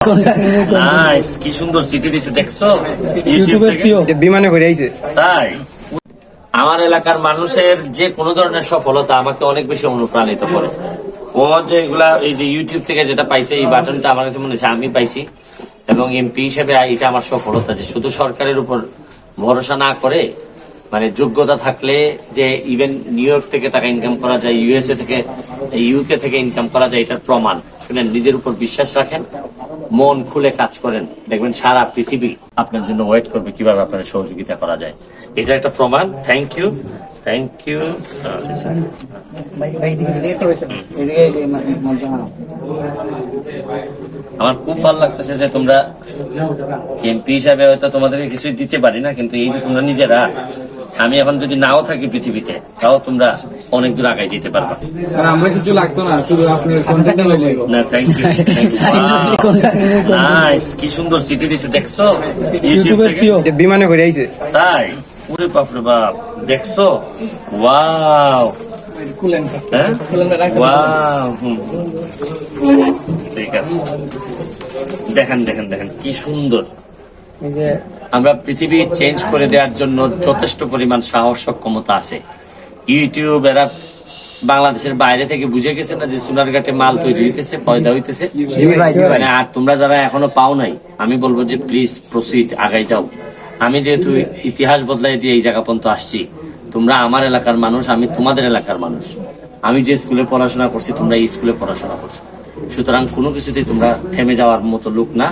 Nice কি সুন্দর city দিছে দেখছ? ইউটিউব ইউটিউবের থেকে? সিও বিমানে করে আইছে। তাই আমার এলাকার মানুষের যে কোনো ধরনের সফলতা আমাকে অনেক বেশি অনুপ্রাণিত করে। ও যে এগুলা এই যে ইউটিউব থেকে যেটা পাইছে এই বাটনটা আমার কাছে মনে হচ্ছে আমি পাইছি। এবং এমপি হিসেবে এটা আমার সফলতা যে শুধু সরকারের উপর ভরসা না করে মানে যোগ্যতা থাকলে যে ইভেন নিউ ইয়র্ক থেকে টাকা ইনকাম করা যায় ইউএসএ থেকে ইউকে থেকে ইনকাম করা যায়, এটার প্রমাণ। শুনেন, নিজের উপর বিশ্বাস রাখেন, মন খুলে কাজ করেন। দেখবেন সারা পৃথিবী আপনার জন্য ওয়েট করবে কীভাবে আপনার সহযোগিতা করা যায়। এটা একটা প্রমাণ। থ্যাংক ইউ থ্যাংক ইউ আমার খুব ভালো লাগতেছে যে তোমরা এমপি হিসাবে হয়তো তোমাদেরকে কিছুই দিতে পারি না, কিন্তু এই যে তোমরা নিজেরা আমি এখন যদি নাও থাকি পৃথিবীতে তাও তোমরা অনেক দূর আগাই যেতে পারবা। আমরা কিছু লাগতো না শুধু আপনার কন্ট্যাক্ট হইলে না থ্যাংক ইউ নাইস কি সুন্দর সিটি দিছে দেখছ? ইউটিউবের সিও বিমানে করে আইছে। তাই? ওরে বাপরে বাপ দেখছ? ওয়াও হ্যাঁ। ঠিক আছে। দেখেন দেখেন দেখেন কি সুন্দর। আমরা পৃথিবী চেঞ্জ করে দেওয়ার জন্য যথেষ্ট পরিমাণ সাহস সক্ষমতা আছে। ইউটিউব এরা বাংলাদেশের বাইরে থেকে বুঝে গেছে না যে সোনারঘাটে মাল তৈরি হইতেছে পয়দা হইতেছে। মানে আর তোমরা যারা এখনও পাও নাই আমি বলব যে প্লিজ প্রসিড আগাই যাও। আমি যেহেতু ইতিহাস বদলাই দিয়ে এই জায়গা পর্যন্ত আসছি তোমরা আমার এলাকার মানুষ আমি তোমাদের এলাকার মানুষ। আমি যে স্কুলে পড়াশোনা করছি তোমরা এই স্কুলে পড়াশোনা করছ। সুতরাং কোনো কিছুতেই তোমরা থেমে যাওয়ার মতো লোক না।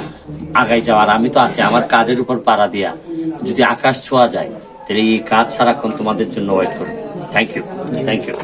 আগাই যাওয়ার, আমি তো আছি, আমার কাজের উপর পাড়া দিয়া। যদি আকাশ ছোঁয়া যায়, তাহলে এই কাজ সারাক্ষণ তোমাদের জন্য ওয়েট করব। Thank you thank you